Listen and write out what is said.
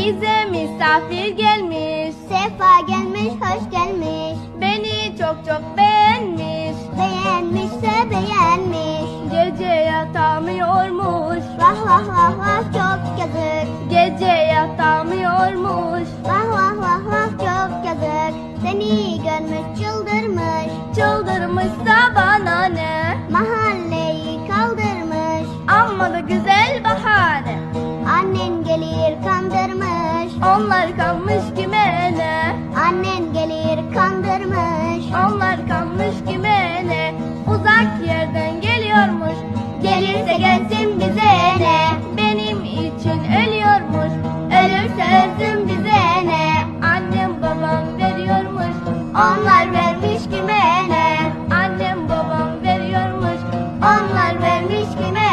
Bize misafir gelmiş Sefa gelmiş, hoş gelmiş. Beni çok çok beğenmiş Beğenmişse beğenmiş. Gece yatamıyormuş Vah vah vah vah çok yazık. Gece yatamıyormuş Vah vah vah vah çok yazık. Seni görmüş çıldırmış. Çıldırmışsa bana ne Mahalleyi kaldırmış. Amma da güzel Onlar kalmış kime ne? Annen gelir kandırmış. Onlar kalmış kime ne? Uzak yerden geliyormuş. Gelirse gelsin bize ne? Benim için ölüyormuş. Ölürse ölsün bize ne? Annem babam veriyormuş. Onlar vermiş kime ne? Annem babam veriyormuş. Onlar vermiş kime